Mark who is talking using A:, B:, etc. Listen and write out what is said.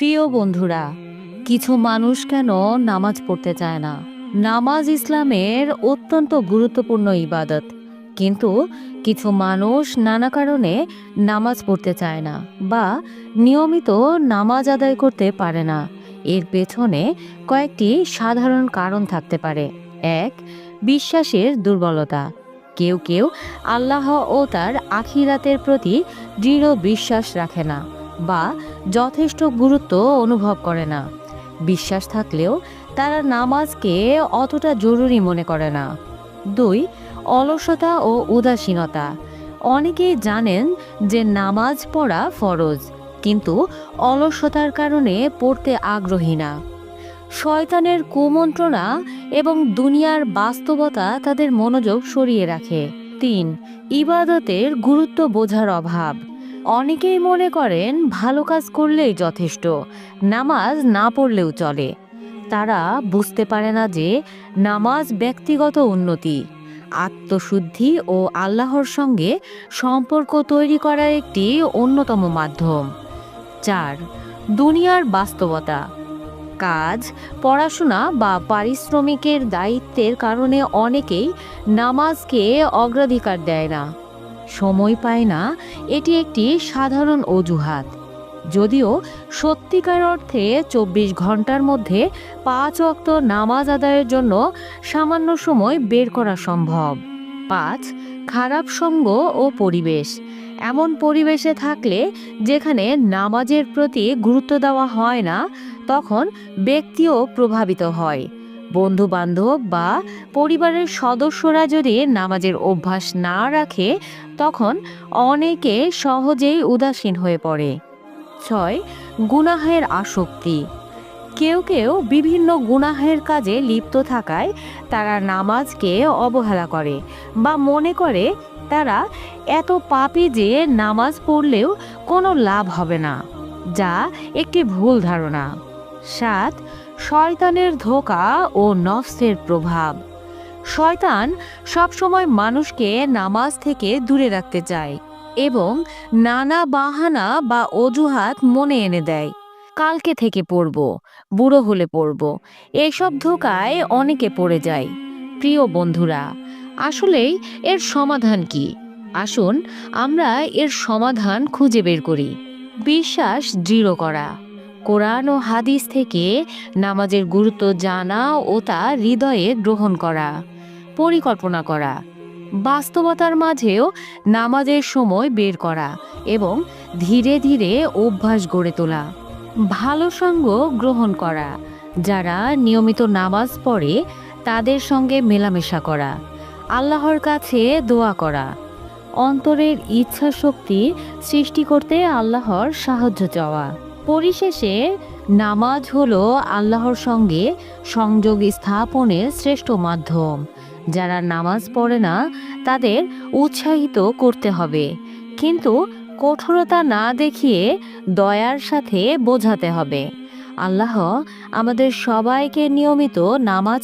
A: প্রিয় বন্ধুরা, কিছু মানুষ কেন নামাজ পড়তে চায় না? নামাজ ইসলামের অত্যন্ত গুরুত্বপূর্ণ ইবাদত। কিন্তু কিছু মানুষ নানা কারণে নামাজ পড়তে চায় না বা নিয়মিত নামাজ আদায় করতে পারে না। এর পেছনে কয়েকটি সাধারণ কারণ থাকতে পারে। এক, বিশ্বাসের দুর্বলতা। কেউ কেউ আল্লাহ ও তার আখিরাতের প্রতি দৃঢ় বিশ্বাস রাখে না। বা যথেষ্ট গুরুত্ব অনুভব করে না। বিশ্বাস থাকলেও তারা নামাজকে অতটা জরুরি মনে করে না। দুই, অলসতা ও উদাসীনতা। অনেকেই জানেন যে নামাজ পড়া ফরজ, কিন্তু অলসতার কারণে পড়তে আগ্রহী না। শয়তানের কুমন্ত্রণা এবং দুনিয়ার বাস্তবতা তাদের মনোযোগ সরিয়ে রাখে। তিন, ইবাদতের গুরুত্ব বোঝার অভাব। অনেকেই মনে করেন ভালো কাজ করলেই যথেষ্ট, নামাজ না পড়লেও চলে। তারা বুঝতে পারে না যে নামাজ ব্যক্তিগত উন্নতি, আত্মশুদ্ধি ও আল্লাহর সঙ্গে সম্পর্ক তৈরি করার একটি অন্যতম মাধ্যম। চার, দুনিয়ার বাস্তবতা। কাজ, পড়াশোনা বা পারিশ্রমিকের দায়িত্বের কারণে অনেকেই নামাজকে অগ্রাধিকার দেয় না। সময় পায় না, এটি একটি সাধারণ অজুহাত। যদিও সত্যিকার অর্থে চব্বিশ ঘণ্টার মধ্যে পাঁচ অক্ত নামাজ আদায়ের জন্য সামান্য সময় বের করা সম্ভব। পাঁচ, খারাপ সঙ্গ ও পরিবেশ। এমন পরিবেশে থাকলে যেখানে নামাজের প্রতি গুরুত্ব দেওয়া হয় না, তখন ব্যক্তিও প্রভাবিত হয়। বন্ধু বান্ধব বা পরিবারের সদস্যরা যদি নামাজের অভ্যাস না রাখে, তখন অনেকে সহজেই উদাসীন হয়ে পড়ে। ছয়, গুনাহের আসক্তি। কেউ কেউ বিভিন্ন গুনাহের কাজে লিপ্ত থাকায় তারা নামাজকে অবহেলা করে বা মনে করে তারা এত পাপি যে নামাজ পড়লেও কোনো লাভ হবে না, যা একটি ভুল ধারণা। সাত শয়তানের ধোকা ও নফসের প্রভাব। শয়তান সবসময় মানুষকে নামাজ থেকে দূরে রাখতে চায় এবং নানা বাহানা বা অজুহাত মনে এনে দেয়। কালকে থেকে পড়ব, বুড়ো হলে পড়ব, এসব ধোকায় অনেকে পড়ে যায়। প্রিয় বন্ধুরা, আসলেই এর সমাধান কি? আসুন আমরা এর সমাধান খুঁজে বের করি। বিশ্বাস দৃঢ় করা। কোরআন ও হাদিস থেকে নামাজের গুরুত্ব জানা ও তা হৃদয়ে গ্রহণ করা, পরিকল্পনা করা, বাস্তবতার মাঝেও নামাজের সময় বের করা এবং ধীরে ধীরে অভ্যাস গড়ে তোলা, ভালো সঙ্গ গ্রহণ করা, যারা নিয়মিত নামাজ পড়ে তাদের সঙ্গে মেলামেশা করা, আল্লাহর কাছে দোয়া করা, অন্তরের ইচ্ছা শক্তি সৃষ্টি করতে আল্লাহর সাহায্য চাওয়া। পরিশেষে নামাজ হলো আল্লাহর সঙ্গে সংযোগ স্থাপনের শ্রেষ্ঠ মাধ্যম। যারা নামাজ পড়ে না, তাদের উৎসাহিত করতে হবে। কিন্তু কঠোরতা না দেখিয়ে দয়ার সাথে বোঝাতে হবে। আল্লাহ আমাদের সবাইকে নিয়মিত নামাজ